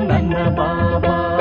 nన్న బాబా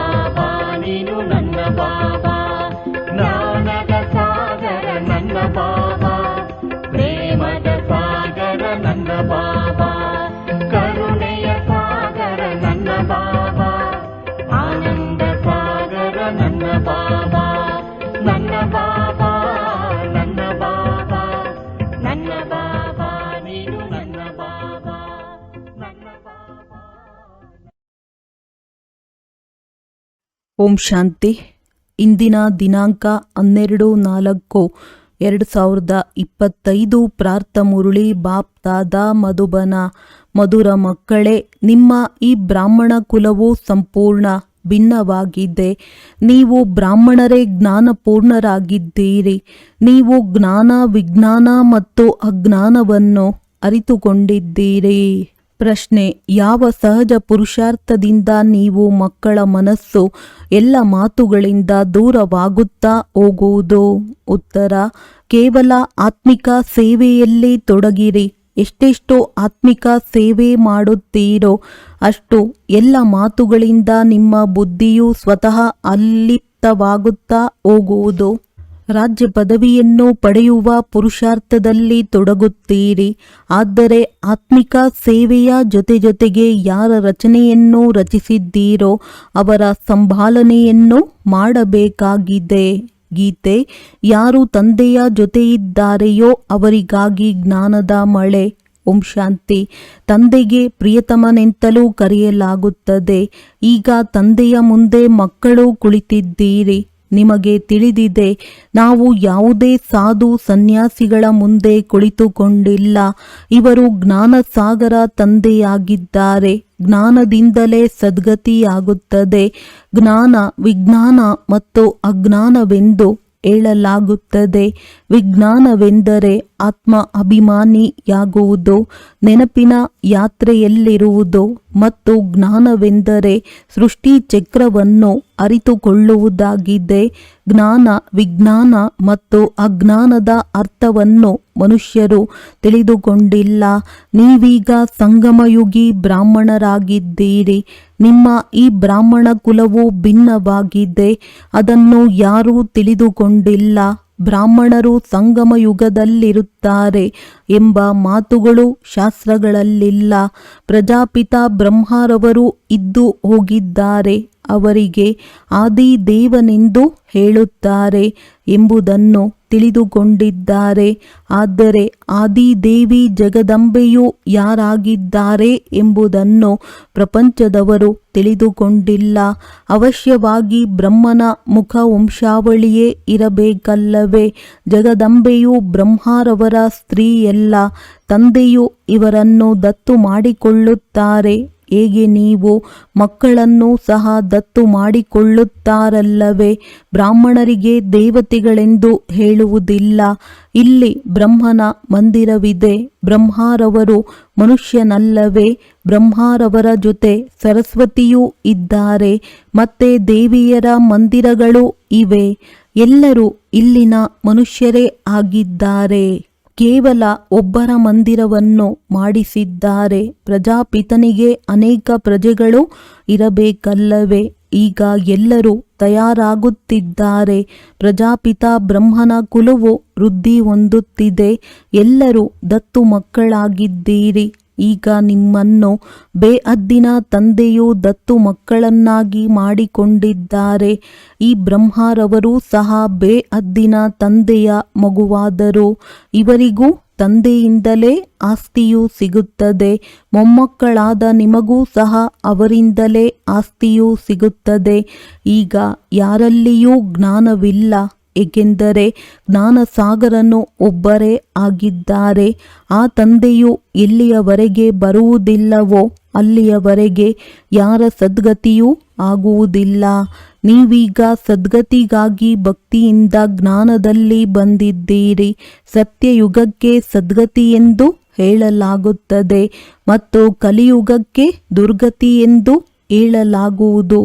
ಬಾಬಾ ನೀನು ನನ್ನ ಬಾಬಾ. ಓಂ ಶಾಂತಿ. ಇಂದಿನ ದಿನಾಂಕ ಹನ್ನೆರಡು ನಾಲ್ಕು ಎರಡು ಸಾವಿರದ ಇಪ್ಪತ್ತೈದು. ಪ್ರಾರ್ಥ ಮುರುಳಿ ಬಾಪ್ತಾದ ಮಧುಬನ. ಮಧುರ ಮಕ್ಕಳೇ, ನಿಮ್ಮ ಈ ಬ್ರಾಹ್ಮಣ ಕುಲವು ಸಂಪೂರ್ಣ ಭಿನ್ನವಾಗಿದೆ. ನೀವು ಬ್ರಾಹ್ಮಣರೇ ಜ್ಞಾನಪೂರ್ಣರಾಗಿದ್ದೀರಿ. ನೀವು ಜ್ಞಾನ ವಿಜ್ಞಾನ ಮತ್ತು ಅಜ್ಞಾನವನ್ನು ಅರಿತುಕೊಂಡಿದ್ದೀರಿ. ಪ್ರಶ್ನೆ, ಯಾವ ಸಹಜ ಪುರುಷಾರ್ಥದಿಂದ ನೀವು ಮಕ್ಕಳ ಮನಸ್ಸು ಎಲ್ಲ ಮಾತುಗಳಿಂದ ದೂರವಾಗುತ್ತಾ ಹೋಗುವುದು? ಉತ್ತರ, ಕೇವಲ ಆತ್ಮಿಕ ಸೇವೆಯಲ್ಲೇ ತೊಡಗಿರಿ. ಎಷ್ಟೆಷ್ಟು ಆತ್ಮಿಕ ಸೇವೆ ಮಾಡುತ್ತೀರೋ, ಅಷ್ಟು ಎಲ್ಲ ಮಾತುಗಳಿಂದ ನಿಮ್ಮ ಬುದ್ಧಿಯು ಸ್ವತಃ ಅಲಿಪ್ತವಾಗುತ್ತಾ ಹೋಗುವುದು. ರಾಜ್ಯ ಪದವಿಯನ್ನು ಪಡೆಯುವ ಪುರುಷಾರ್ಥದಲ್ಲಿ ತೊಡಗುತ್ತೀರಿ. ಆದರೆ ಆತ್ಮಿಕ ಸೇವೆಯ ಜೊತೆ ಜೊತೆಗೆ ಯಾರ ರಚನೆಯನ್ನು ರಚಿಸಿದ್ದೀರೋ ಅವರ ಸಂಭಾಲನೆಯನ್ನು ಮಾಡಬೇಕಾಗಿದೆ. ಗೀತೆ, ಯಾರು ತಂದೆಯ ಜೊತೆಯಿದ್ದಾರೆಯೋ ಅವರಿಗಾಗಿ ಜ್ಞಾನದ ಮಳೆ. ಓಂ ಶಾಂತಿ. ತಂದೆಗೆ ಪ್ರಿಯತಮನೆಂತಲೂ ಕರೆಯಲಾಗುತ್ತದೆ. ಈಗ ತಂದೆಯ ಮುಂದೆ ಮಕ್ಕಳು ಕುಳಿತಿದ್ದೀರಿ. ನಿಮಗೆ ತಿಳಿದಿದೆ, ನಾವು ಯಾವುದೇ ಸಾಧು ಸನ್ಯಾಸಿಗಳ ಮುಂದೆ ಕುಳಿತುಕೊಂಡಿಲ್ಲ. ಇವರು ಜ್ಞಾನಸಾಗರ ತಂದೆಯಾಗಿದ್ದಾರೆ. ಜ್ಞಾನದಿಂದಲೇ ಸದ್ಗತಿಯಾಗುತ್ತದೆ. ಜ್ಞಾನ ವಿಜ್ಞಾನ ಮತ್ತು ಅಜ್ಞಾನವೆಂದು ಹೇಳಲಾಗುತ್ತದೆ. ವಿಜ್ಞಾನವೆಂದರೆ ಆತ್ಮ ಅಭಿಮಾನಿಯಾಗುವುದು, ನೆನಪಿನ ಯಾತ್ರೆಯಲ್ಲಿರುವುದು ಮತ್ತು ಜ್ಞಾನವೆಂದರೆ ಸೃಷ್ಟಿ ಚಕ್ರವನ್ನು ಅರಿತುಕೊಳ್ಳುವುದಾಗಿದೆ. ಜ್ಞಾನ ವಿಜ್ಞಾನ ಮತ್ತು ಅಜ್ಞಾನದ ಅರ್ಥವನ್ನು ಮನುಷ್ಯರು ತಿಳಿದುಕೊಂಡಿಲ್ಲ. ನೀವೀಗ ಸಂಗಮಯುಗಿ ಬ್ರಾಹ್ಮಣರಾಗಿದ್ದೀರಿ. ನಿಮ್ಮ ಈ ಬ್ರಾಹ್ಮಣ ಕುಲವು ಭಿನ್ನವಾಗಿದೆ. ಅದನ್ನು ಯಾರೂ ತಿಳಿದುಕೊಂಡಿಲ್ಲ. ಬ್ರಾಹ್ಮಣರು ಸಂಗಮ ಯುಗದಲ್ಲಿರುತ್ತಾರೆ ಎಂಬ ಮಾತುಗಳು ಶಾಸ್ತ್ರಗಳಲ್ಲಿಲ್ಲ. ಪ್ರಜಾಪಿತ ಬ್ರಹ್ಮರವರು ಇದ್ದು ಹೋಗಿದ್ದಾರೆ ಅವರಿಗೆ ಆದಿದೇವನೆಂದು ಹೇಳುತ್ತಾರೆ ಎಂಬುದನ್ನು ತಿಳಿದುಕೊಂಡಿದ್ದಾರೆ. ಆದರೆ ಆದಿದೇವಿ ಜಗದಂಬೆಯು ಯಾರಾಗಿದ್ದಾರೆ ಎಂಬುದನ್ನು ಪ್ರಪಂಚದವರು ತಿಳಿದುಕೊಂಡಿಲ್ಲ. ಅವಶ್ಯವಾಗಿ ಬ್ರಹ್ಮನ ಮುಖ ವಂಶಾವಳಿಯೇ ಇರಬೇಕಲ್ಲವೇ? ಜಗದಂಬೆಯು ಬ್ರಹ್ಮರವರ ಸ್ತ್ರೀಯಲ್ಲ, ತಂದೆಯು ಇವರನ್ನು ದತ್ತು ಮಾಡಿಕೊಳ್ಳುತ್ತಾರೆ. ಹೇಗೆ ನೀವು ಮಕ್ಕಳನ್ನು ಸಹ ದತ್ತು ಮಾಡಿಕೊಳ್ಳುತ್ತಾರಲ್ಲವೇ? ಬ್ರಾಹ್ಮಣರಿಗೆ ದೇವತೆಗಳೆಂದು ಹೇಳುವುದಿಲ್ಲ. ಇಲ್ಲಿ ಬ್ರಹ್ಮನ ಮಂದಿರವಿದೆ. ಬ್ರಹ್ಮಾರವರು ಮನುಷ್ಯನಲ್ಲವೇ? ಬ್ರಹ್ಮಾರವರ ಜೊತೆ ಸರಸ್ವತಿಯೂ ಇದ್ದಾರೆ. ಮತ್ತೆ ದೇವಿಯರ ಮಂದಿರಗಳು ಇವೆ. ಎಲ್ಲರೂ ಇಲ್ಲಿನ ಮನುಷ್ಯರೇ ಆಗಿದ್ದಾರೆ. ಕೇವಲ ಒಬ್ಬರ ಮಂದಿರವನ್ನು ಮಾಡಿಸಿದ್ದಾರೆ. ಪ್ರಜಾಪಿತನಿಗೆ ಅನೇಕ ಪ್ರಜೆಗಳು ಇರಬೇಕಲ್ಲವೇ? ಈಗ ಎಲ್ಲರೂ ತಯಾರಾಗುತ್ತಿದ್ದಾರೆ. ಪ್ರಜಾಪಿತ ಬ್ರಹ್ಮನ ಕುಲವು ವೃದ್ಧಿ ಹೊಂದುತ್ತಿದೆ. ಎಲ್ಲರೂ ದತ್ತು ಮಕ್ಕಳಾಗಿದ್ದೀರಿ. ಈಗ ನಿಮ್ಮನ್ನು ಬೇಅದ್ದಿನ ತಂದೆಯು ದತ್ತು ಮಕ್ಕಳನ್ನಾಗಿ ಮಾಡಿಕೊಂಡಿದ್ದಾರೆ. ಈ ಬ್ರಹ್ಮರವರು ಸಹ ಬೇಅದ್ದಿನ ತಂದೆಯ ಮಗುವಾದರು. ಇವರಿಗೂ ತಂದೆಯಿಂದಲೇ ಆಸ್ತಿಯು ಸಿಗುತ್ತದೆ. ಮೊಮ್ಮಕ್ಕಳಾದ ನಿಮಗೂ ಸಹ ಅವರಿಂದಲೇ ಆಸ್ತಿಯು ಸಿಗುತ್ತದೆ. ಈಗ ಯಾರಲ್ಲಿಯೂ ಜ್ಞಾನವಿಲ್ಲ. ಏಕೆಂದರೆ ಜ್ಞಾನಸಾಗರನು ಒಬ್ಬರೇ ಆಗಿದ್ದಾರೆ. ಆ ತಂದೆಯು ಎಲ್ಲಿಯವರೆಗೆ ಬರುವುದಿಲ್ಲವೋ, ಅಲ್ಲಿಯವರೆಗೆ ಯಾರ ಸದ್ಗತಿಯೂ ಆಗುವುದಿಲ್ಲ. ನೀವೀಗ ಸದ್ಗತಿಗಾಗಿ ಭಕ್ತಿಯಿಂದ ಜ್ಞಾನದಲ್ಲಿ ಬಂದಿದ್ದೀರಿ. ಸತ್ಯಯುಗಕ್ಕೆ ಸದ್ಗತಿ ಎಂದು ಹೇಳಲಾಗುತ್ತದೆ ಮತ್ತು ಕಲಿಯುಗಕ್ಕೆ ದುರ್ಗತಿ ಎಂದು ಹೇಳಲಾಗುವುದು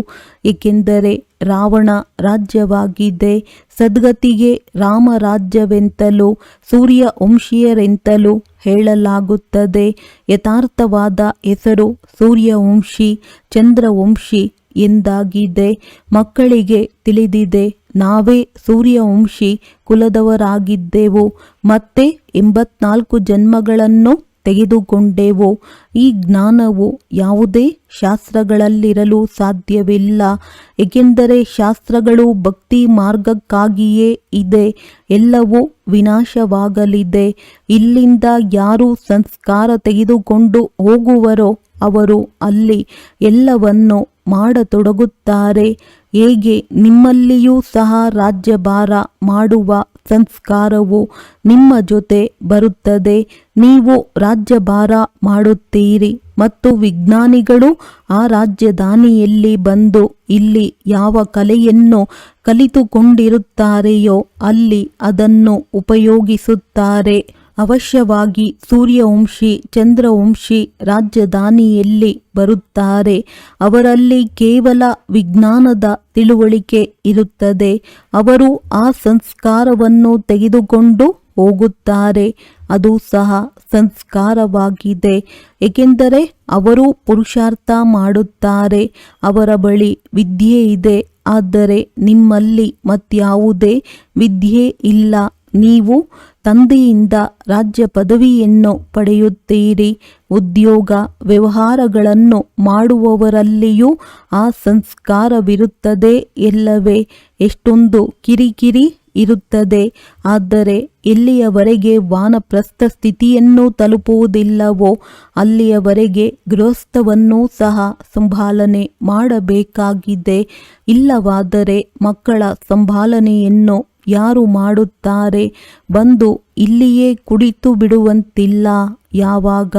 ಏಕೆಂದರೆ ರಾವಣ ರಾಜ್ಯವಾಗಿದೆ. ಸದ್ಗತಿಗೆ ರಾಮ ರಾಜ್ಯವೆಂತಲೂ ಸೂರ್ಯ ವಂಶೀಯರೆಂತಲೂ ಹೇಳಲಾಗುತ್ತದೆ. ಯಥಾರ್ಥವಾದ ಹೆಸರು ಸೂರ್ಯವಂಶಿ ಚಂದ್ರವಂಶಿ ಎಂದಾಗಿದೆ. ಮಕ್ಕಳಿಗೆ ತಿಳಿದಿದೆ, ನಾವೇ ಸೂರ್ಯವಂಶಿ ಕುಲದವರಾಗಿದ್ದೆವು. ಮತ್ತೆ ಎಂಬತ್ನಾಲ್ಕು ಜನ್ಮಗಳನ್ನು ತೆಗೆದುಕೊಂಡೆವು? ಈ ಜ್ಞಾನವು ಯಾವುದೇ ಶಾಸ್ತ್ರಗಳಲ್ಲಿರಲು ಸಾಧ್ಯವಿಲ್ಲ. ಏಕೆಂದರೆ ಶಾಸ್ತ್ರಗಳು ಭಕ್ತಿ ಮಾರ್ಗಕ್ಕಾಗಿಯೇ ಇದೆ. ಎಲ್ಲವೂ ವಿನಾಶವಾಗಲಿದೆ. ಇಲ್ಲಿಂದ ಯಾರು ಸಂಸ್ಕಾರ ತೆಗೆದುಕೊಂಡು ಹೋಗುವರೋ ಅವರು ಅಲ್ಲಿ ಎಲ್ಲವನ್ನು ಮಾಡತೊಡಗುತ್ತಾರೆ. ಹೇಗೆ ನಿಮ್ಮಲ್ಲಿಯೂ ಸಹ ರಾಜ್ಯಭಾರ ಮಾಡುವ ಸಂಸ್ಕಾರವು ನಿಮ್ಮ ಜೊತೆ ಬರುತ್ತದೆ. ನೀವು ರಾಜ್ಯಭಾರ ಮಾಡುತ್ತೀರಿ ಮತ್ತು ವಿಜ್ಞಾನಿಗಳು ಆ ರಾಜ್ಯದಾನಿಯಲ್ಲಿ ಬಂದು ಇಲ್ಲಿ ಯಾವ ಕಲೆಯನ್ನು ಕಲಿತುಕೊಂಡಿರುತ್ತಾರೆಯೋ ಅಲ್ಲಿ ಅದನ್ನು ಉಪಯೋಗಿಸುತ್ತಾರೆ. ಅವಶ್ಯವಾಗಿ ಸೂರ್ಯವಂಶಿ, ಚಂದ್ರವಂಶಿ, ರಾಜಧಾನಿಯಲ್ಲಿ ಬರುತ್ತಾರೆ. ಅವರಲ್ಲಿ ಕೇವಲ ವಿಜ್ಞಾನದ ತಿಳುವಳಿಕೆ ಇರುತ್ತದೆ. ಅವರು ಆ ಸಂಸ್ಕಾರವನ್ನು ತೆಗೆದುಕೊಂಡು ಹೋಗುತ್ತಾರೆ. ಅದು ಸಹ ಸಂಸ್ಕಾರವಾಗಿದೆ. ಏಕೆಂದರೆ ಅವರು ಪುರುಷಾರ್ಥ ಮಾಡುತ್ತಾರೆ. ಅವರ ಬಳಿ ವಿದ್ಯೆ ಇದೆ. ಆದರೆ ನಿಮ್ಮಲ್ಲಿ ಮತ್ಯಾವುದೇ ವಿದ್ಯೆ ಇಲ್ಲ. ನೀವು ತಂದೆಯಿಂದ ರಾಜ್ಯ ಪದವಿಯನ್ನು ಪಡೆಯುತ್ತೀರಿ. ಉದ್ಯೋಗ ವ್ಯವಹಾರಗಳನ್ನು ಮಾಡುವವರಲ್ಲಿಯೂ ಆ ಸಂಸ್ಕಾರವಿರುತ್ತದೆ ಎಲ್ಲವೇ. ಎಷ್ಟೊಂದು ಕಿರಿಕಿರಿ ಇರುತ್ತದೆ. ಆದರೆ ಎಲ್ಲಿಯವರೆಗೆ ವಾನಪ್ರಸ್ಥ ಸ್ಥಿತಿಯನ್ನು ತಲುಪುವುದಿಲ್ಲವೋ, ಅಲ್ಲಿಯವರೆಗೆ ಗೃಹಸ್ಥವನ್ನು ಸಹ ಸಂಭಾಲನೆ ಮಾಡಬೇಕಾಗಿದೆ. ಇಲ್ಲವಾದರೆ ಮಕ್ಕಳ ಸಂಭಾಲನೆಯನ್ನು ಯಾರು ಮಾಡುತ್ತಾರೆ? ಬಂದು ಇಲ್ಲಿಯೇ ಕುಳಿತು ಬಿಡುವಂತಿಲ್ಲ. ಯಾವಾಗ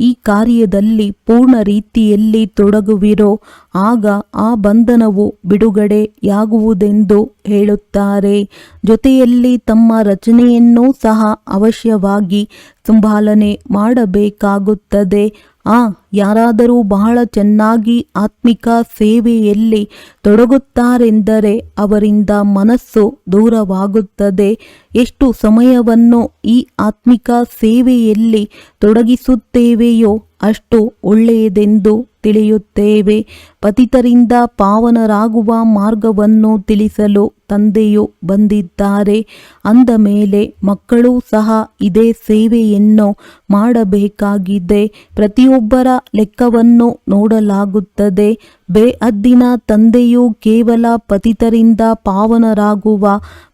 ಈ ಕಾರ್ಯದಲ್ಲಿ ಪೂರ್ಣ ರೀತಿಯಲ್ಲಿ ತೊಡಗುವಿರೋ, ಆಗ ಆ ಬಂಧನವು ಬಿಡುಗಡೆಯಾಗುವುದೆಂದು ಹೇಳುತ್ತಾರೆ. ಜೊತೆಯಲ್ಲಿ ತಮ್ಮ ರಚನೆಯನ್ನೂ ಸಹ ಅವಶ್ಯವಾಗಿ ಸಂಭಾಲನೆ ಮಾಡಬೇಕಾಗುತ್ತದೆ. ಆ, ಯಾರಾದರೂ ಬಹಳ ಚೆನ್ನಾಗಿ ಆತ್ಮಿಕ ಸೇವೆಯಲ್ಲಿ ತೊಡಗುತ್ತಾರೆಂದರೆ ಅವರಿಂದ ಮನಸ್ಸು ದೂರವಾಗುತ್ತದೆ. ಎಷ್ಟು ಸಮಯವನ್ನು ಈ ಆತ್ಮಿಕ ಸೇವೆಯಲ್ಲಿ ತೊಡಗಿಸುತ್ತೇವೆಯೋ ಅಷ್ಟು ಒಳ್ಳೆಯದೆಂದು ತಿಳಿಯುತ್ತೇವೆ. ಪತಿತರಿಂದ ಪಾವನರಾಗುವ ಮಾರ್ಗವನ್ನು ತಿಳಿಸಲು ತಂದೆಯು ಬಂದಿದ್ದಾರೆ. ಅಂದ ಮೇಲೆ ಮಕ್ಕಳು ಸಹ ಇದೇ ಸೇವೆಯನ್ನು ಮಾಡಬೇಕಾಗಿದೆ. ಪ್ರತಿಯೊಬ್ಬರ ಲೆಕ್ಕವನ್ನು ನೋಡಲಾಗುತ್ತದೆ. ಬೇಅದ್ದಿನ ತಂದೆಯು ಕೇವಲ ಪತಿತರಿಂದ ಪಾವನರಾಗುವ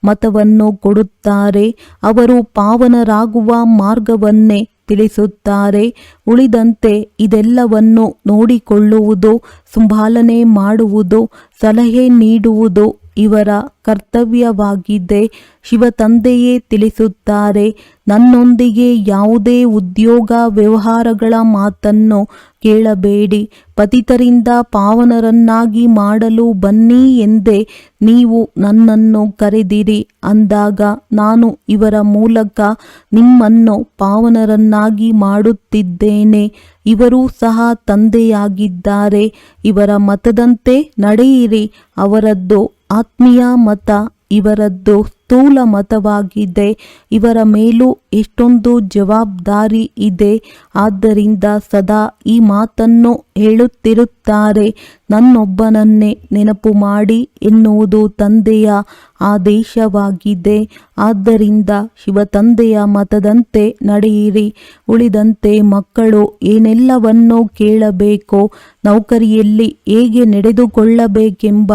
ಮತವನ್ನು ಕೊಡುತ್ತಾರೆ. ಅವರು ಪಾವನರಾಗುವ ಮಾರ್ಗವನ್ನೇ ತಿಳಿಸುತ್ತಾರೆ. ಉಳಿದಂತೆ ಇದೆಲ್ಲವನ್ನು ನೋಡಿಕೊಳ್ಳುವುದು ಸಂಭಾಲನೆ ಮಾಡುವುದು ಸಲಹೆ ನೀಡುವುದು. ಇವರ ಕರ್ತವ್ಯವಾಗಿದೆ ಶಿವ ತಂದೆಯೇ ತಿಳಿಸುತ್ತಾರೆ. ನನ್ನೊಂದಿಗೆ ಯಾವುದೇ ಉದ್ಯೋಗ ವ್ಯವಹಾರಗಳ ಮಾತನ್ನು ಕೇಳಬೇಡಿ. ಪತಿತರಿಂದ ಪಾವನರನ್ನಾಗಿ ಮಾಡಲು ಬನ್ನಿ ಎಂದೇ ನೀವು ನನ್ನನ್ನು ಕರೆದಿರಿ. ಅಂದಾಗ ನಾನು ಇವರ ಮೂಲಕ ನಿಮ್ಮನ್ನು ಪಾವನರನ್ನಾಗಿ ಮಾಡುತ್ತಿದ್ದೇನೆ. ಇವರೂ ಸಹ ತಂದೆಯಾಗಿದ್ದಾರೆ. ಇವರ ಮತದಂತೆ ನಡೆಯಿರಿ. ಅವರದ್ದು ಆತ್ಮೀಯ ಮತ ಇವರದ್ದು ಸ್ಥೂಲ ಮತವಾಗಿದೆ. ಇವರ ಮೇಲೂ ಎಷ್ಟೊಂದು ಜವಾಬ್ದಾರಿ ಇದೆ. ಆದ್ದರಿಂದ ಸದಾ ಈ ಮಾತನ್ನು ಹೇಳುತ್ತಿರುತ್ತಾರೆ. ನನ್ನೊಬ್ಬನನ್ನೇ ನೆನಪು ಮಾಡಿ ಎನ್ನುವುದು ತಂದೆಯ ಆದೇಶವಾಗಿದೆ ಆದ್ದರಿಂದ ಶಿವತಂದೆಯ ಮತದಂತೆ ನಡೆಯಿರಿ. ಉಳಿದಂತೆ ಮಕ್ಕಳು ಏನೆಲ್ಲವನ್ನೂ ಕೇಳಬೇಕೋ, ನೌಕರಿಯಲ್ಲಿ ಹೇಗೆ ನಡೆದುಕೊಳ್ಳಬೇಕೆಂಬ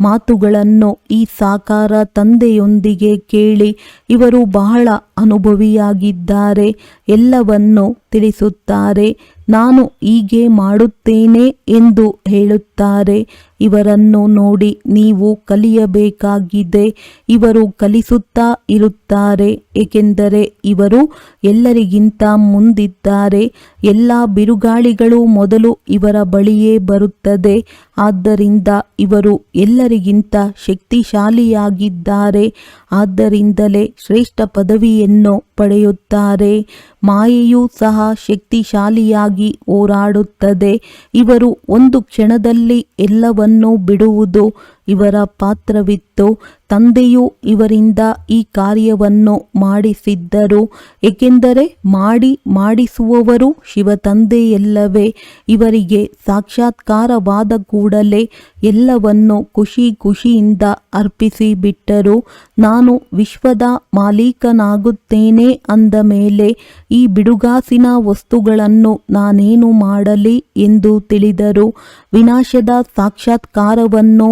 ಮಾತುಗಳನ್ನು ಈ ಸಾಕಾರ ತಂದೆಯೊಂದಿಗೆ ಕೇಳಿ ಇವರು ಬಹಳ ಅನುಭವಿಯಾಗಿದ್ದಾರೆ. ಎಲ್ಲವನ್ನು ತಿಳಿಸುತ್ತಾರೆ. ನಾನು ಹೀಗೆ ಮಾಡುತ್ತೇನೆ ಎಂದು ಹೇಳುತ್ತಾರೆ. ಇವರನ್ನು ನೋಡಿ ನೀವು ಕಲಿಯಬೇಕಾಗಿದೆ. ಇವರು ಕಲಿಸುತ್ತಾ ಇರುತ್ತಾರೆ, ಏಕೆಂದರೆ ಇವರು ಎಲ್ಲರಿಗಿಂತ ಮುಂದಿದ್ದಾರೆ. ಎಲ್ಲ ಬಿರುಗಾಳಿಗಳು ಮೊದಲು ಇವರ ಬಳಿಯೇ ಬರುತ್ತದೆ. ಆದ್ದರಿಂದ ಇವರು ಎಲ್ಲರಿಗಿಂತ ಶಕ್ತಿಶಾಲಿಯಾಗಿದ್ದಾರೆ. ಆದ್ದರಿಂದಲೇ ಶ್ರೇಷ್ಠ ಪದವಿಯನ್ನು ಪಡೆಯುತ್ತಾರೆ. ಮಾಯೆಯೂ ಸಹ ಶಕ್ತಿಶಾಲಿಯಾಗಿ ಹೋರಾಡುತ್ತದೆ. ಇವರು ಒಂದು ಕ್ಷಣದಲ್ಲಿ ಎಲ್ಲವನ್ನೂ ಬಿಡುವುದು ಇವರ ಪಾತ್ರವಿತ್ತು. ತಂದೆಯು ಇವರಿಂದ ಈ ಕಾರ್ಯವನ್ನು ಮಾಡಿಸಿದ್ದರು. ಏಕೆಂದರೆ ಮಾಡಿ ಮಾಡಿಸುವವರು ಶಿವ ತಂದೆಯಲ್ಲವೇ ಇವರಿಗೆ ಸಾಕ್ಷಾತ್ಕಾರವಾದ ಕೂಡಲೇ ಎಲ್ಲವನ್ನು ಖುಷಿ ಖುಷಿಯಿಂದ ಅರ್ಪಿಸಿ ಬಿಟ್ಟರು ನಾನು ವಿಶ್ವದ ಮಾಲೀಕನಾಗುತ್ತೇನೆ ಅಂದ ಮೇಲೆ ಈ ಬಿಡುಗಾಸಿನ ವಸ್ತುಗಳನ್ನು ನಾನೇನು ಮಾಡಲಿ ಎಂದು ತಿಳಿದರು. ವಿನಾಶದ ಸಾಕ್ಷಾತ್ಕಾರವನ್ನು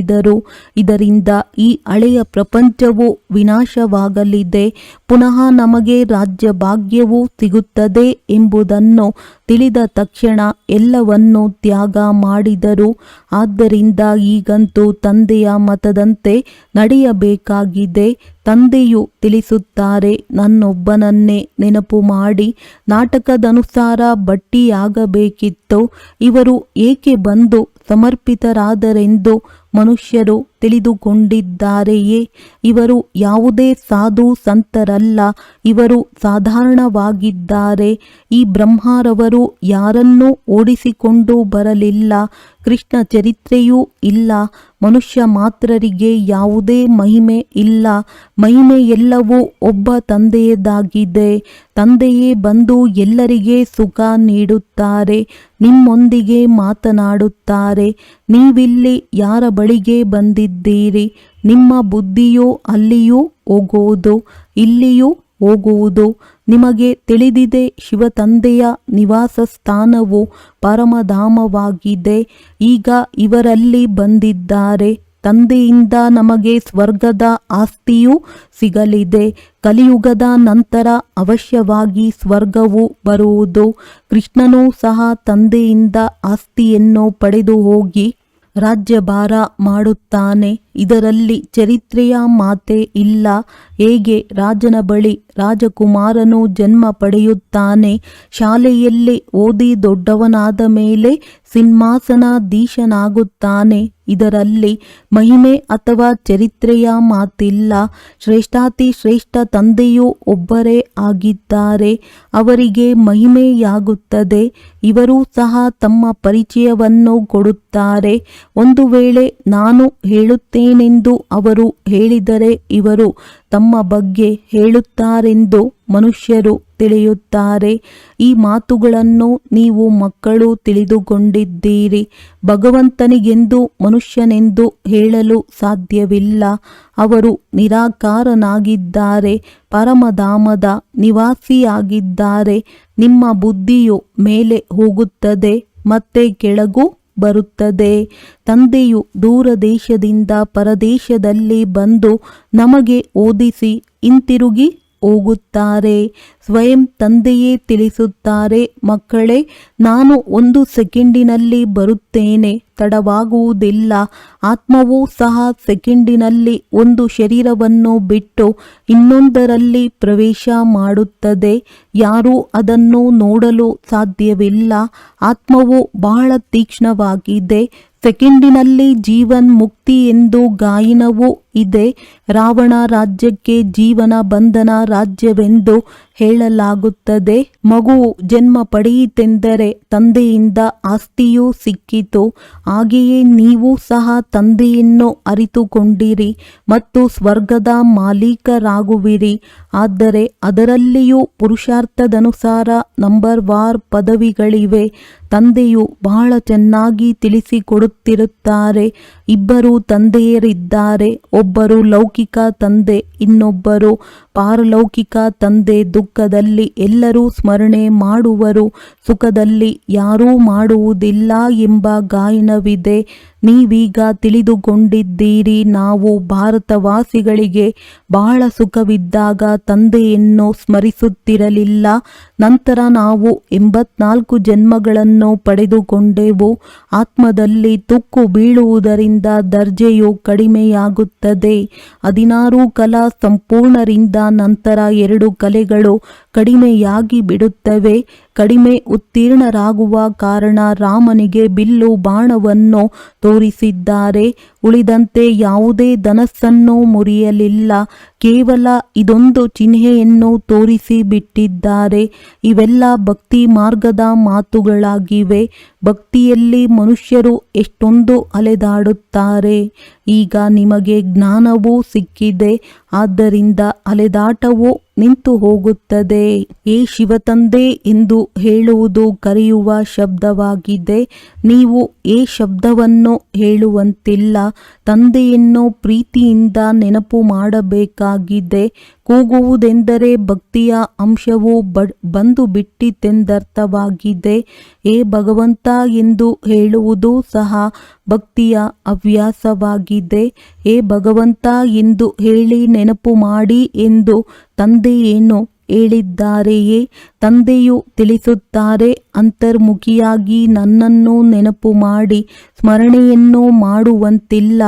ಮಾಡಿದರು. ಇದರಿಂದ ಈ ಹಳೆಯ ಪ್ರಪಂಚವು ವಿನಾಶವಾಗಲಿದೆ. ಪುನಃ ನಮಗೆ ರಾಜ್ಯ ಭಾಗ್ಯವು ಸಿಗುತ್ತದೆ ಎಂಬುದನ್ನು ತಿಳಿದ ತಕ್ಷಣ ಎಲ್ಲವನ್ನೂ ತ್ಯಾಗ ಮಾಡಿದರು. ಆದ್ದರಿಂದ ಈಗಂತೂ ತಂದೆಯ ಮತದಂತೆ ನಡೆಯಬೇಕಾಗಿದೆ. ತಂದೆಯು ತಿಳಿಸುತ್ತಾರೆ, ನನ್ನೊಬ್ಬನನ್ನೇ ನೆನಪು ಮಾಡಿ, ನಾಟಕದನುಸಾರ ಬಟ್ಟಿಯಾಗಬೇಕಿತ್ತು ಇವರು ಏಕೆ ಬಂದು ಸಮರ್ಪಿತರಾದರೆಂದು ಮನುಷ್ಯರು ತಿಳಿದುಕೊಂಡಿದ್ದಾರೆಯೇ? ಇವರು ಯಾವುದೇ ಸಾಧು ಸಂತರಲ್ಲ, ಇವರು ಸಾಧಾರಣವಾಗಿದ್ದಾರೆ. ಈ ಬ್ರಹ್ಮರವರು ಯಾರನ್ನೂ ಓಡಿಸಿಕೊಂಡು ಬರಲಿಲ್ಲ, ಕೃಷ್ಣ ಚರಿತ್ರೆಯೂ ಇಲ್ಲ, ಮನುಷ್ಯ ಮಾತ್ರರಿಗೆ ಯಾವುದೇ ಮಹಿಮೆ ಇಲ್ಲ. ಮಹಿಮೆ ಎಲ್ಲವೂ ಒಬ್ಬ ತಂದೆಯದಾಗಿದೆ. ತಂದೆಯೇ ಬಂದು ಎಲ್ಲರಿಗೆ ಸುಖ ನೀಡುತ್ತಾರೆ, ನಿಮ್ಮೊಂದಿಗೆ ಮಾತನಾಡುತ್ತಾರೆ. ನೀವಿಲ್ಲಿ ಯಾರ ಬಳಿಗೆ ಬಂದಿದ್ದೀರಿ ನಿಮ್ಮ ಬುದ್ಧಿಯು ಅಲ್ಲಿಯೂ ಹೋಗುವುದು, ಇಲ್ಲಿಯೂ ಹೋಗುವುದು. ನಿಮಗೆ ತಿಳಿದಿದೆ ಶಿವ ತಂದೆಯ ನಿವಾಸ ಸ್ಥಾನವು ಪರಮಧಾಮವಾಗಿದೆ. ಈಗ ಇವರಲ್ಲಿ ಬಂದಿದ್ದಾರೆ. ತಂದೆಯಿಂದ ನಮಗೆ ಸ್ವರ್ಗದ ಆಸ್ತಿಯೂ ಸಿಗಲಿದೆ. ಕಲಿಯುಗದ ನಂತರ ಅವಶ್ಯವಾಗಿ ಸ್ವರ್ಗವು ಬರುವುದು. ಕೃಷ್ಣನೂ ಸಹ ತಂದೆಯಿಂದ ಆಸ್ತಿಯನ್ನು ಪಡೆದು ಹೋಗಿ ರಾಜ್ಯಭಾರ ಮಾಡುತ್ತಾನೆ. ಇದರಲ್ಲಿ ಚರಿತ್ರೆಯ ಮಾತೆ ಇಲ್ಲ. ಹೇಗೆ ರಾಜನ ಬಳಿ ರಾಜಕುಮಾರನು ಜನ್ಮ ಪಡೆಯುತ್ತಾನೆ. ಶಾಲೆಯಲ್ಲಿ ಓದಿ ದೊಡ್ಡವನಾದ ಮೇಲೆ ಸಿಂಹಾಸನಾಧೀಶನಾಗುತ್ತಾನೆ. ಇದರಲ್ಲಿ ಮಹಿಮೆ ಅಥವಾ ಚರಿತ್ರೆಯ ಮಾತಿಲ್ಲ. ಶ್ರೇಷ್ಠಾತಿ ಶ್ರೇಷ್ಠ ತಂದೆಯೂ ಒಬ್ಬರೇ ಆಗಿದ್ದಾರೆ. ಅವರಿಗೆ ಮಹಿಮೆಯಾಗುತ್ತದೆ. ಇವರೂ ಸಹ ತಮ್ಮ ಪರಿಚಯವನ್ನು ಕೊಡುತ್ತಾರೆ. ಒಂದು ವೇಳೆ ನಾನು ಹೇಳುತ್ತೇನೆಂದು ಅವರು ಹೇಳಿದರೆ ಇವರು ತಮ್ಮ ಬಗ್ಗೆ ಹೇಳುತ್ತಾರೆಂದು ಮನುಷ್ಯರು ತಿಳಿಯುತ್ತಾರೆ. ಈ ಮಾತುಗಳನ್ನು ನೀವು ಮಕ್ಕಳು ತಿಳಿದುಕೊಂಡಿದ್ದೀರಿ. ಭಗವಂತನಿಗೆಂದು ಮನುಷ್ಯನೆಂದು ಹೇಳಲು ಸಾಧ್ಯವಿಲ್ಲ. ಅವರು ನಿರಾಕಾರನಾಗಿದ್ದಾರೆ. ಪರಮಧಾಮದ ನಿವಾಸಿಯಾಗಿದ್ದಾರೆ. ನಿಮ್ಮ ಬುದ್ಧಿಯು ಮೇಲೆ ಹೋಗುತ್ತದೆ. ಮತ್ತೆ ಕೆಳಗೂ ಬರುತ್ತದೆ. ತಂದೆಯು ದೂರ ದೇಶದಿಂದ ಪರದೇಶದಲ್ಲಿ ಬಂದು ನಮಗೆ ಓದಿಸಿ ಹಿಂತಿರುಗಿ ಹೋಗುತ್ತಾರೆ. ಸ್ವಯಂ ತಂದೆಯೇ ತಿಳಿಸುತ್ತಾರೆ. ಮಕ್ಕಳೇ, ನಾನು ಒಂದು ಸೆಕೆಂಡಿನಲ್ಲಿ ಬರುತ್ತೇನೆ. ತಡವಾಗುವುದಿಲ್ಲ. ಆತ್ಮವೂ ಸಹ ಸೆಕೆಂಡಿನಲ್ಲಿ ಒಂದು ಶರೀರವನ್ನು ಬಿಟ್ಟು ಇನ್ನೊಂದರಲ್ಲಿ ಪ್ರವೇಶ ಮಾಡುತ್ತದೆ. ಯಾರೂ ಅದನ್ನು ನೋಡಲು ಸಾಧ್ಯವಿಲ್ಲ. ಆತ್ಮವು ಬಹಳ ತೀಕ್ಷ್ಣವಾಗಿದೆ. ಸೆಕೆಂಡಿನಲ್ಲಿ ಜೀವನ್ ಮುಕ್ತಿ ಎಂದು ಗಾಯನವೂ ಇದೆ. ರಾವಣ ರಾಜ್ಯಕ್ಕೆ ಜೀವನ ಬಂಧನ ರಾಜ್ಯವೆಂದು ಹೇಳಲಾಗುತ್ತದೆ. ಮಗು ಜನ್ಮ ಪಡೆಯಿತೆಂದರೆ ತಂದೆಯಿಂದ ಆಸ್ತಿಯೂ ಸಿಕ್ಕಿತು. ಹಾಗೆಯೇ ನೀವು ಸಹ ತಂದೆಯನ್ನು ಅರಿತುಕೊಂಡಿರಿ ಮತ್ತು ಸ್ವರ್ಗದ ಮಾಲೀಕರಾಗುವಿರಿ. ಆದರೆ ಅದರಲ್ಲಿಯೂ ಪುರುಷಾರ್ಥದನುಸಾರ ನಂಬರ್ ವಾರ್ ಪದವಿಗಳಿವೆ. ತಂದೆಯು ಬಹಳ ಚೆನ್ನಾಗಿ ತಿಳಿಸಿಕೊಡುತ್ತಿರುತ್ತಾರೆ. ಇಬ್ಬರು ತಂದೆಯರಿದ್ದಾರೆ. ಒಬ್ಬರು ಲೌಕಿಕ ತಂದೆ ಇನ್ನೊಬ್ಬರು ಪಾರಲೌಕಿಕ ತಂದೆ ದುಃಖದಲ್ಲಿ ಎಲ್ಲರೂ ಸ್ಮರಣೆ ಮಾಡುವರು ಸುಖದಲ್ಲಿ ಯಾರೂ ಮಾಡುವುದಿಲ್ಲ ಎಂಬ ಗಾಯನವಿದೆ. ನೀವೀಗ ತಿಳಿದುಕೊಂಡಿದ್ದೀರಿ, ನಾವು ಭಾರತವಾಸಿಗಳಿಗೆ ಬಹಳ ಸುಖವಿದ್ದಾಗ ತಂದೆಯನ್ನು ಸ್ಮರಿಸುತ್ತಿರಲಿಲ್ಲ. ನಂತರ ನಾವು ಎಂಬತ್ನಾಲ್ಕು ಜನ್ಮಗಳನ್ನು ಪಡೆದುಕೊಂಡೆವು. ಆತ್ಮದಲ್ಲಿ ತುಕ್ಕು ಬೀಳುವುದರಿಂದ ದರ್ಜೆಯು ಕಡಿಮೆಯಾಗುತ್ತದೆ. ಹದಿನಾರು ಕಲಾ ಸಂಪೂರ್ಣರಿಂದ ನಂತರ ಎರಡು ಕಲೆಗಳು ಕಡಿಮೆಯಾಗಿ ಬಿಡುತ್ತವೆ. ಕಡಿಮೆ ಉತ್ತೀರ್ಣರಾಗುವ ಕಾರಣ ರಾಮನಿಗೆ ಬಿಲ್ಲು ಬಾಣವನ್ನು ತೋರಿಸಿದ್ದಾರೆ. ಉಳಿದಂತೆ ಯಾವುದೇ ಧನಸ್ಸನ್ನು ಮುರಿಯಲಿಲ್ಲ. ಕೇವಲ ಇದೊಂದು ಚಿಹ್ನೆಯನ್ನು ತೋರಿಸಿ ಬಿಟ್ಟಿದ್ದಾರೆ ಇವೆಲ್ಲ ಭಕ್ತಿ ಮಾರ್ಗದ ಮಾತುಗಳಾಗಿವೆ. ಭಕ್ತಿಯಲ್ಲಿ ಮನುಷ್ಯರು ಎಷ್ಟೊಂದು ಅಲೆದಾಡುತ್ತಾರೆ. ಈಗ ನಿಮಗೆ ಜ್ಞಾನವೂ ಸಿಕ್ಕಿದೆ. ಆದ್ದರಿಂದ ಅಲೆದಾಟವು ನಿಂತು ಹೋಗುತ್ತದೆ. ಏ ಶಿವತಂದೆ ಎಂದು ಹೇಳುವುದು ಕರೆಯುವ ಶಬ್ದವಾಗಿದೆ. ನೀವು ಏ ಶಬ್ದವನ್ನು ಹೇಳುವಂತಿಲ್ಲ. ತಂದೆಯನ್ನು ಪ್ರೀತಿಯಿಂದ ನೆನಪು ಮಾಡಬೇಕಾಗಿದೆ. ಕೂಗುವುದೆಂದರೆ ಭಕ್ತಿಯ ಅಂಶವು ಬಂದು ಬಿಟ್ಟಿತೆಂದರ್ಥವಾಗಿದೆ. ಏ ಭಗವಂತ ಎಂದು ಹೇಳುವುದು ಸಹ ಭಕ್ತಿಯ ಹವ್ಯಾಸವಾಗಿದೆ. ಏ ಭಗವಂತ ಎಂದು ಹೇಳಿ ನೆನಪು ಮಾಡಿ ಎಂದು ತಂದೆಯೇನು ಹೇಳಿದ್ದಾರೆಯೇ? ತಂದೆಯು ತಿಳಿಸುತ್ತಾರೆ, ಅಂತರ್ಮುಖಿಯಾಗಿ ನನ್ನನ್ನು ನೆನಪು ಮಾಡಿ, ಸ್ಮರಣೆಯನ್ನು ಮಾಡುವಂತಿಲ್ಲ.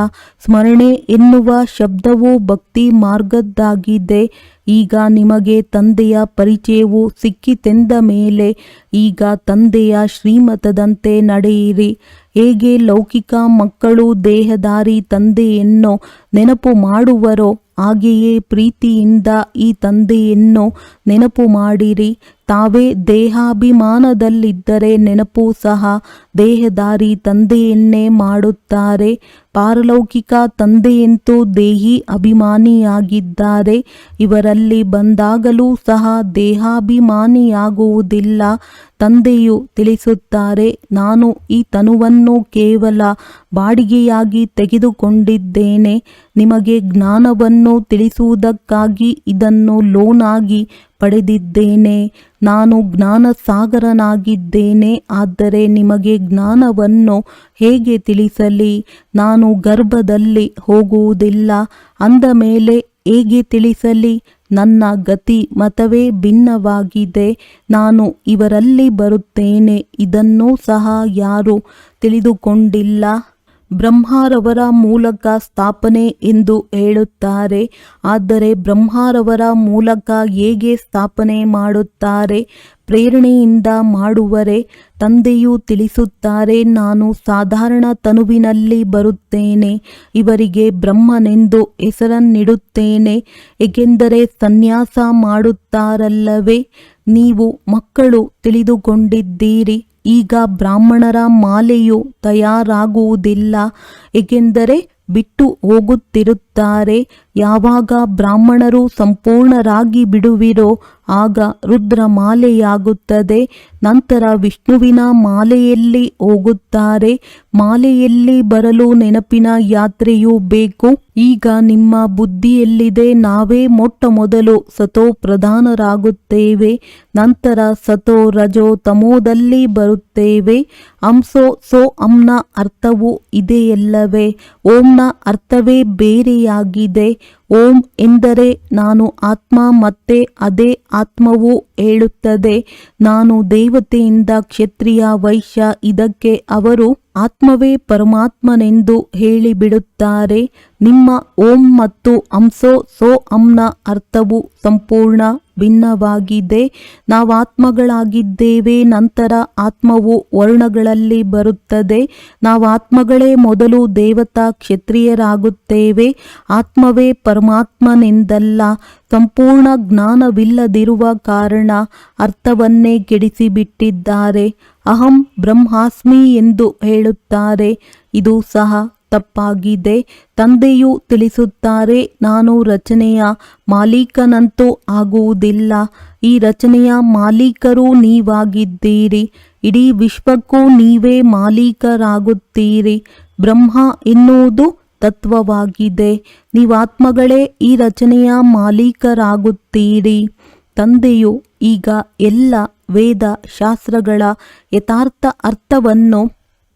ಸ್ಮರಣೆ ಎನ್ನುವ ಶಬ್ದವು ಭಕ್ತಿ ಮಾರ್ಗದ್ದಾಗಿದೆ. ಈಗ ನಿಮಗೆ ತಂದೆಯ ಪರಿಚಯವು ಸಿಕ್ಕಿತೆಂದ ಮೇಲೆ, ಈಗ ತಂದೆಯ ಶ್ರೀಮತದಂತೆ ನಡೆಯಿರಿ. ಹೇಗೆ ಲೌಕಿಕ ಮಕ್ಕಳು ದೇಹದಾರಿ ತಂದೆಯನ್ನು ನೆನಪು ಮಾಡುವರೋ ಹಾಗೆಯೇ ಪ್ರೀತಿಯಿಂದ ಈ ತಂದೆಯನ್ನು ನೆನಪು ಮಾಡಿರಿ. ತಾವೇ ದೇಹಾಭಿಮಾನದಲ್ಲಿದ್ದರೆ ನೆನಪು ಸಹ ದೇಹದಾರಿ ತಂದೆಯನ್ನೇ ಮಾಡುತ್ತಾರೆ. ಪಾರಲೌಕಿಕ ತಂದೆಯಂತೂ ದೇಹಿ ಅಭಿಮಾನಿಯಾಗಿದ್ದಾರೆ. ಇವರಲ್ಲಿ ಬಂದಾಗಲೂ ಸಹ ದೇಹಾಭಿಮಾನಿಯಾಗುವುದಿಲ್ಲ. ತಂದೆಯು ತಿಳಿಸುತ್ತಾರೆ, ನಾನು ಈ ತನುವನ್ನು ಕೇವಲ ಬಾಡಿಗೆಯಾಗಿ ತೆಗೆದುಕೊಂಡಿದ್ದೇನೆ. ನಿಮಗೆ ಜ್ಞಾನವನ್ನು ತಿಳಿಸುವುದಕ್ಕಾಗಿ ಇದನ್ನು ಲೋನಾಗಿ ಪಡೆದಿದ್ದೇನೆ. ನಾನು ಜ್ಞಾನ ಸಾಗರನಾಗಿದ್ದೇನೆ ಆದರೆ ನಿಮಗೆ ಜ್ಞಾನವನ್ನು ಹೇಗೆ ತಿಳಿಸಲಿ? ನಾನು ಗರ್ಭದಲ್ಲಿ ಹೋಗುವುದಿಲ್ಲ, ಅಂದ ಮೇಲೆ ಹೇಗೆ ತಿಳಿಸಲಿ? ನನ್ನ ಗತಿ ಮತವೇ ಭಿನ್ನವಾಗಿದೆ. ನಾನು ಇವರಲ್ಲಿ ಬರುತ್ತೇನೆ. ಇದನ್ನು ಸಹ ಯಾರು ತಿಳಿದುಕೊಂಡಿಲ್ಲ. ಬ್ರಹ್ಮಾರವರ ಮೂಲಕ ಸ್ಥಾಪನೆ ಎಂದು ಹೇಳುತ್ತಾರೆ. ಆದರೆ ಬ್ರಹ್ಮಾರವರ ಮೂಲಕ ಹೇಗೆ ಸ್ಥಾಪನೆ ಮಾಡುತ್ತಾರೆ? ಪ್ರೇರಣೆಯಿಂದ ಮಾಡುವರೆ ತಂದೆಯು ತಿಳಿಸುತ್ತಾರೆ, ನಾನು ಸಾಧಾರಣ ತನುವಿನಲ್ಲಿ ಬರುತ್ತೇನೆ, ಇವರಿಗೆ ಬ್ರಹ್ಮನೆಂದು ಹೆಸರನ್ನಿಡುತ್ತೇನೆ, ಏಕೆಂದರೆ ಸನ್ಯಾಸ ಮಾಡುತ್ತಾರಲ್ಲವೇ? ನೀವು ಮಕ್ಕಳು ತಿಳಿದುಕೊಂಡಿದ್ದೀರಿ. ಈಗ ಬ್ರಾಹ್ಮಣರ ಮಾಲೆಯು ತಯಾರಾಗುವುದಿಲ್ಲ ಏಕೆಂದರೆ ಬಿಟ್ಟು ಹೋಗುತ್ತಿರುತ್ತಾರೆ. ಯಾವಾಗ ಬ್ರಾಹ್ಮಣರು ಸಂಪೂರ್ಣರಾಗಿ ಬಿಡುವಿರೋ ಆಗ ರುದ್ರ ಮಾಲೆಯಾಗುತ್ತದೆ. ನಂತರ ವಿಷ್ಣುವಿನ ಮಾಲೆಯಲ್ಲಿ ಹೋಗುತ್ತಾರೆ. ಮಾಲೆಯಲ್ಲಿ ಬರಲು ನೆನಪಿನ ಯಾತ್ರೆಯೂ ಬೇಕು. ಈಗ ನಿಮ್ಮ ಬುದ್ಧಿಯಲ್ಲಿದೆ. ನಾವೇ ಮೊಟ್ಟ ಮೊದಲು ಸತೋ ಪ್ರಧಾನರಾಗುತ್ತೇವೆ. ನಂತರ ಸತೋ ರಜೋ ತಮೋದಲ್ಲಿ ಬರುತ್ತೇವೆ. ಅಂಸೋ ಸೋ ಅಂನ ಅರ್ಥವು ಇದೆಯಲ್ಲವೇ. ಓಂನ ಅರ್ಥವೇ ಬೇರೆಯಾಗಿದೆ. ಓಂ ಎಂದರೆ ನಾನು ಆತ್ಮ ಮತ್ತೆ ಅದೇ ಆತ್ಮವು ಹೇಳುತ್ತದೆ. ನಾನು ದೇವತೆಯಿಂದ ಕ್ಷತ್ರಿಯ ವೈಶ್ಯ, ಇದಕ್ಕೆ ಅವರು ಆತ್ಮವೇ ಪರಮಾತ್ಮನೆಂದು ಹೇಳಿಬಿಡುತ್ತಾರೆ. ನಿಮ್ಮ ಓಂ ಮತ್ತು ಅಂಸೋ ಸೋ ಅಂನ ಅರ್ಥವು ಸಂಪೂರ್ಣ ಭಿನ್ನವಾಗಿದೆ. ನಾವು ಆತ್ಮಗಳಾಗಿದ್ದೇವೆ ನಂತರ ಆತ್ಮವು ವರ್ಣಗಳಲ್ಲಿ ಬರುತ್ತದೆ. ನಾವು ಆತ್ಮಗಳೇ ಮೊದಲು ದೇವತಾ ಕ್ಷತ್ರಿಯರಾಗುತ್ತೇವೆ. ಆತ್ಮವೇ ಪರಮಾತ್ಮನೆಂದಲ್ಲ, ಸಂಪೂರ್ಣ ಜ್ಞಾನವಿಲ್ಲದಿರುವ ಕಾರಣ ಅರ್ಥವನ್ನೇ ಕೆಡಿಸಿಬಿಟ್ಟಿದ್ದಾರೆ. ಅಹಂ ಬ್ರಹ್ಮಾಸ್ಮಿ ಎಂದು ಹೇಳುತ್ತಾರೆ. ಇದು ಸಹ ತಪ್ಪಾಗಿದೆ. ತಂದೆಯು ತಿಳಿಸುತ್ತಾರೆ, ನಾನು ರಚನೆಯ ಮಾಲೀಕನಂತೂ ಆಗುವುದಿಲ್ಲ. ಈ ರಚನೆಯ ಮಾಲೀಕರು ನೀವಾಗಿದ್ದೀರಿ. ಇಡೀ ವಿಶ್ವಕ್ಕೂ ನೀವೇ ಮಾಲೀಕರಾಗುತ್ತೀರಿ. ಬ್ರಹ್ಮ ಎನ್ನುವುದು ತತ್ವವಾಗಿದೆ. ನೀವಾತ್ಮಗಳೇ ಈ ರಚನೆಯ ಮಾಲೀಕರಾಗುತ್ತೀರಿ. ತಂದೆಯು ಈಗ ಎಲ್ಲ ವೇದ ಶಾಸ್ತ್ರಗಳ ಯಥಾರ್ಥ ಅರ್ಥವನ್ನು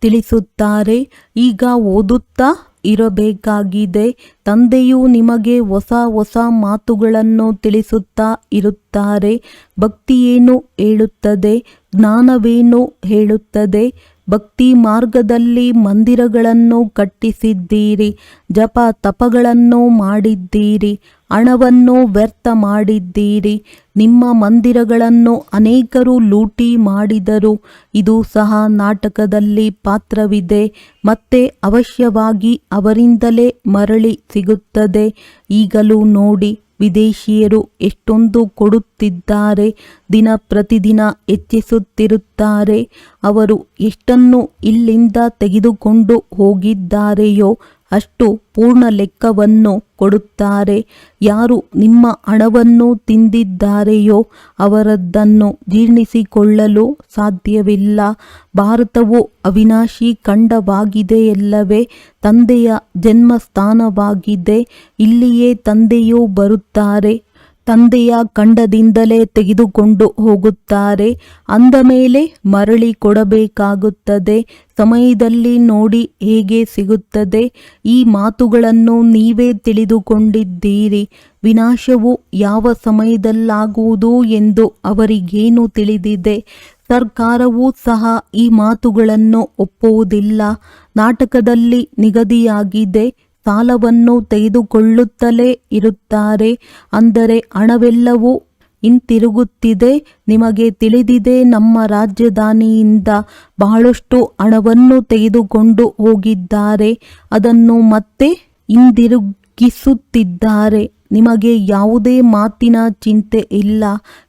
ತಿಳಿಸುತ್ತಾರೆ, ಈಗ ಓದುತ್ತಾ ಇರಬೇಕಾಗಿದೆ. ತಂದೆಯು ನಿಮಗೆ ಹೊಸ ಹೊಸ ಮಾತುಗಳನ್ನು ತಿಳಿಸುತ್ತಾ ಇರುತ್ತಾರೆ. ಭಕ್ತಿಯೇನು ಹೇಳುತ್ತದೆ? ಜ್ಞಾನವೇನು ಹೇಳುತ್ತದೆ? ಭಕ್ತಿ ಮಾರ್ಗದಲ್ಲಿ ಮಂದಿರಗಳನ್ನು ಕಟ್ಟಿಸಿದ್ದೀರಿ, ಜಪ ತಪಗಳನ್ನು ಮಾಡಿದ್ದೀರಿ. ಹಣವನ್ನು ವ್ಯರ್ಥ ಮಾಡಿದ್ದೀರಿ. ನಿಮ್ಮ ಮಂದಿರಗಳನ್ನು ಅನೇಕರು ಲೂಟಿ ಮಾಡಿದರು. ಇದು ಸಹ ನಾಟಕದಲ್ಲಿ ಪಾತ್ರವಿದೆ. ಮತ್ತೆ ಅವಶ್ಯವಾಗಿ ಅವರಿಂದಲೇ ಮರಳಿ ಸಿಗುತ್ತದೆ. ಈಗಲೂ ನೋಡಿ, ವಿದೇಶಿಯರು ಎಷ್ಟೊಂದು ಕೊಡುತ್ತಿದ್ದಾರೆ. ದಿನ ಪ್ರತಿದಿನ ಹೆಚ್ಚಿಸುತ್ತಿರುತ್ತಾರೆ ಅವರು ಎಷ್ಟನ್ನು ಇಲ್ಲಿಂದ ತೆಗೆದುಕೊಂಡು ಹೋಗಿದ್ದಾರೆಯೋ ಅಷ್ಟು ಪೂರ್ಣ ಲೆಕ್ಕವನ್ನು ಕೊಡುತ್ತಾರೆ. ಯಾರು ನಿಮ್ಮ ಹಣವನ್ನು ತಿಂದಿದ್ದಾರೆಯೋ ಅವರದ್ದನ್ನು ಜೀರ್ಣಿಸಿಕೊಳ್ಳಲು ಸಾಧ್ಯವಿಲ್ಲ. ಭಾರತವು ಅವಿನಾಶಿ ಖಂಡವಾಗಿದೆಯಲ್ಲವೇ? ತಂದೆಯ ಜನ್ಮಸ್ಥಾನವಾಗಿದೆ. ಇಲ್ಲಿಯೇ ತಂದೆಯೂ ಬರುತ್ತಾರೆ. ತಂದೆಯ ಕಂಡದಿಂದಲೇ ತೆಗೆದುಕೊಂಡು ಹೋಗುತ್ತಾರೆ. ಅಂದ ಮೇಲೆ ಮರಳಿ ಕೊಡಬೇಕಾಗುತ್ತದೆ. ಸಮಯದಲ್ಲಿ ನೋಡಿ ಹೇಗೆ ಸಿಗುತ್ತದೆ. ಈ ಮಾತುಗಳನ್ನು ನೀವೇ ತಿಳಿದುಕೊಂಡಿದ್ದೀರಿ. ವಿನಾಶವು ಯಾವ ಸಮಯದಲ್ಲಾಗುವುದು ಎಂದು ಅವರಿಗೇನು ತಿಳಿದಿದೆ. ಸರ್ಕಾರವೂ ಸಹ ಈ ಮಾತುಗಳನ್ನು ಒಪ್ಪುವುದಿಲ್ಲ. ನಾಟಕದಲ್ಲಿ ನಿಗದಿಯಾಗಿದೆ. ಸಾಲವನ್ನು ತೆಗೆದುಕೊಳ್ಳುತ್ತಲೇ ಇರುತ್ತಾರೆ. ಅಂದರೆ ಹಣವೆಲ್ಲವೂ ಹಿಂತಿರುಗುತ್ತಿದೆ. ನಿಮಗೆ ತಿಳಿದಿದೆ, ನಮ್ಮ ರಾಜಧಾನಿಯಿಂದ ಬಹಳಷ್ಟು ಹಣವನ್ನು ತೆಗೆದುಕೊಂಡು ಹೋಗಿದ್ದಾರೆ. ಅದನ್ನು ಮತ್ತೆ ಹಿಂದಿರುಗಿಸುತ್ತಿದ್ದಾರೆ. ನಿಮಗೆ ಯಾವುದೇ ಮಾತಿನ ಚಿಂತೆ ಇಲ್ಲ.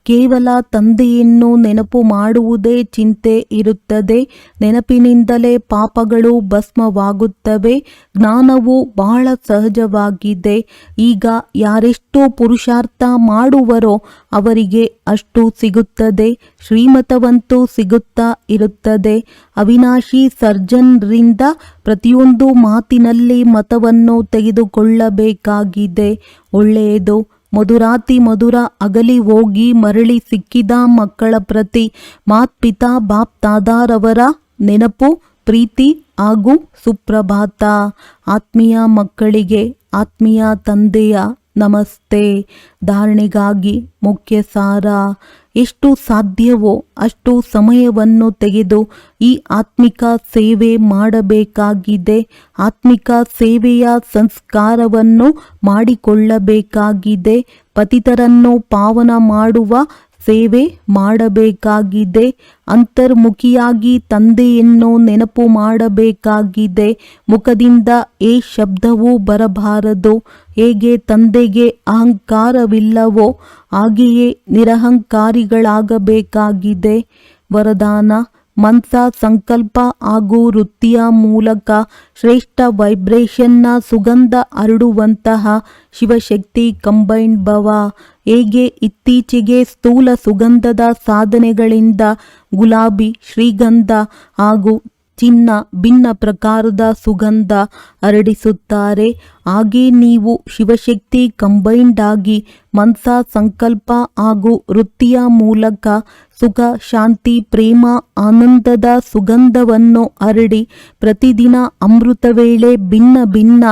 ಕೇವಲ ತಂದೆಯನ್ನು ನೆನಪು ಮಾಡುವುದೇ ಚಿಂತೆ ಇರುತ್ತದೆ. ನೆನಪಿನಿಂದಲೇ ಪಾಪಗಳು ಭಸ್ಮವಾಗುತ್ತವೆ. ಜ್ಞಾನವು ಬಹಳ ಸಹಜವಾಗಿದೆ. ಈಗ ಯಾರೆಷ್ಟು ಪುರುಷಾರ್ಥ ಮಾಡುವರೋ ಅವರಿಗೆ ಅಷ್ಟು ಸಿಗುತ್ತದೆ. ಶ್ರೀಮತವಂತೂ ಸಿಗುತ್ತಾ ಇರುತ್ತದೆ. ಅವಿನಾಶಿ ಸರ್ಜನ್ರಿಂದ ಪ್ರತಿಯೊಂದು ಮಾತಿನಲ್ಲಿ ಮತವನ್ನು ತೆಗೆದುಕೊಳ್ಳಬೇಕಾಗಿದೆ. ಒಳ್ಳೆಯದು. ಮಧುರಾತಿ ಮಧುರ ಅಗಲಿ ಹೋಗಿ ಮರಳಿ ಸಿಕ್ಕಿದ ಮಕ್ಕಳ ಪ್ರತಿ ಮಾತ್ಪಿತಾ ಬಾಪ್ ತಾದಾರವರ ನೆನಪು, ಪ್ರೀತಿ ಹಾಗೂ ಸುಪ್ರಭಾತ. ಆತ್ಮೀಯ ಮಕ್ಕಳಿಗೆ, ಆತ್ಮೀಯ ತಂದೆಯ ನಮಸ್ತೆ. ಧಾರಣೆಗಾಗಿ ಮುಖ್ಯ ಸಾರ ಎಷ್ಟು ಸಾಧ್ಯವೋ ಅಷ್ಟು ಸಮಯವನ್ನು ತೆಗೆದು ಈ ಆತ್ಮಿಕ ಸೇವೆ ಮಾಡಬೇಕಾಗಿದೆ. ಆತ್ಮಿಕ ಸೇವೆಯ ಸಂಸ್ಕಾರವನ್ನು ಮಾಡಿಕೊಳ್ಳಬೇಕಾಗಿದೆ. ಪತಿತರನ್ನು ಪಾವನ ಮಾಡುವ ಸೇವೆ ಮಾಡಬೇಕಾಗಿದೆ. ಅಂತರ್ಮುಖಿಯಾಗಿ ತಂದೆಯನ್ನು ನೆನಪು ಮಾಡಬೇಕಾಗಿದೆ. ಮುಖದಿಂದ ಏ ಶಬ್ದವೂ ಬರಬಾರದು. ಹೇಗೆ ತಂದೆಗೆ ಅಹಂಕಾರವಿಲ್ಲವೋ ಹಾಗೆಯೇ ನಿರಹಂಕಾರಿಗಳಾಗಬೇಕಾಗಿದೆ. ವರದಾನ, ಮನ್ಸ, ಸಂಕಲ್ಪ ಹಾಗೂ ವೃತ್ತಿಯ ಮೂಲಕ ಶ್ರೇಷ್ಠ ವೈಬ್ರೇಷನ್ನ ಸುಗಂಧ ಹರಡುವಂತಹ ಶಿವಶಕ್ತಿ ಕಂಬೈನ್ ಭವ ಹೇಗೆ ಇತ್ತೀಚೆಗೆ ಸ್ಥೂಲ ಸುಗಂಧದ ಸಾಧನೆಗಳಿಂದ ಗುಲಾಬಿ ಶ್ರೀಗಂಧ ಹಾಗೂ ಚಿನ್ನ ಭಿನ್ನ ಪ್ರಕಾರದ ಸುಗಂಧ ಹರಡಿಸುತ್ತಾರೆ. ಹಾಗೆ ನೀವು ಶಿವಶಕ್ತಿ ಕಂಬೈನ್ಡ್ ಆಗಿ ಮನ್ಸ ಸಂಕಲ್ಪ ಹಾಗೂ ವೃತ್ತಿಯ ಮೂಲಕ ಸುಖ, ಶಾಂತಿ, ಪ್ರೇಮ, ಆನಂದದ ಸುಗಂಧವನ್ನು ಹರಡಿ ಪ್ರತಿದಿನ ಅಮೃತ ವೇಳೆ ಭಿನ್ನ ಭಿನ್ನ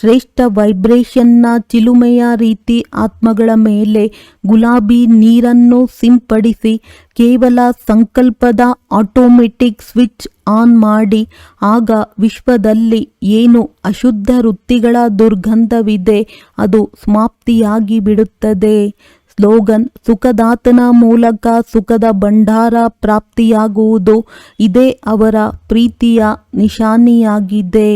ಶ್ರೇಷ್ಠ ವೈಬ್ರೇಷನ್ನ ಚಿಲುಮೆಯ ರೀತಿ ಆತ್ಮಗಳ ಮೇಲೆ ಗುಲಾಬಿ ನೀರನ್ನು ಸಿಂಪಡಿಸಿ ಕೇವಲ ಸಂಕಲ್ಪದ ಆಟೋಮೆಟಿಕ್ ಸ್ವಿಚ್ ಆನ್ ಮಾಡಿ ಆಗ ವಿಶ್ವದಲ್ಲಿ ಏನು ಅಶುದ್ಧ ವೃತ್ತಿಗಳ ದುರ್ಗಂಧವಿದೆ. ಅದು ಸಮಾಪ್ತಿಯಾಗಿ ಬಿಡುತ್ತದೆ ಸ್ಲೋಗನ್ ಸುಖದಾತನ ಮೂಲಕ ಸುಖದ ಭಂಡಾರ ಪ್ರಾಪ್ತಿಯಾಗುವುದು. ಇದೇ ಅವರ ಪ್ರೀತಿಯ ನಿಶಾನಿಯಾಗಿದೆ.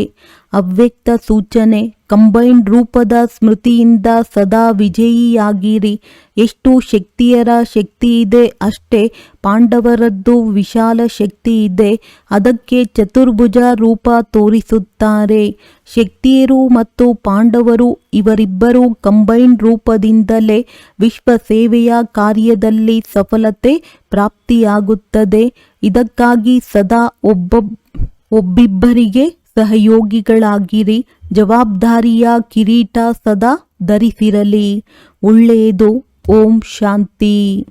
ಅವ್ಯಕ್ತ ಸೂಚನೆ ಕಂಬೈನ್ಡ್ ರೂಪದ ಸ್ಮೃತಿಯಿಂದ ಸದಾ ವಿಜಯಿಯಾಗಿರಿ. ಎಷ್ಟು ಶಕ್ತಿಯರ ಶಕ್ತಿ ಇದೆ ಅಷ್ಟೇ ಪಾಂಡವರದ್ದು ವಿಶಾಲ ಶಕ್ತಿ ಇದೆ. ಅದಕ್ಕೆ ಚತುರ್ಭುಜ ರೂಪ ತೋರಿಸುತ್ತಾರೆ. ಶಕ್ತಿಯರು ಮತ್ತು ಪಾಂಡವರು ಇವರಿಬ್ಬರು ಕಂಬೈನ್ಡ್ ರೂಪದಿಂದಲೇ ವಿಶ್ವ ಸೇವೆಯ ಕಾರ್ಯದಲ್ಲಿ ಸಫಲತೆ ಪ್ರಾಪ್ತಿಯಾಗುತ್ತದೆ. ಇದಕ್ಕಾಗಿ ಸದಾ ಒಬ್ಬ ಒಬ್ಬಿಬ್ಬರಿಗೆ ಸಹಯೋಗಿಗಳಾಗಿರಿ ಜವಾಬ್ದಾರಿಯ ಕಿರೀಟ ಸದಾ ಧರಿಸಿರಲಿ. ಒಳ್ಳೆಯದು. ಓಂ ಶಾಂತಿ.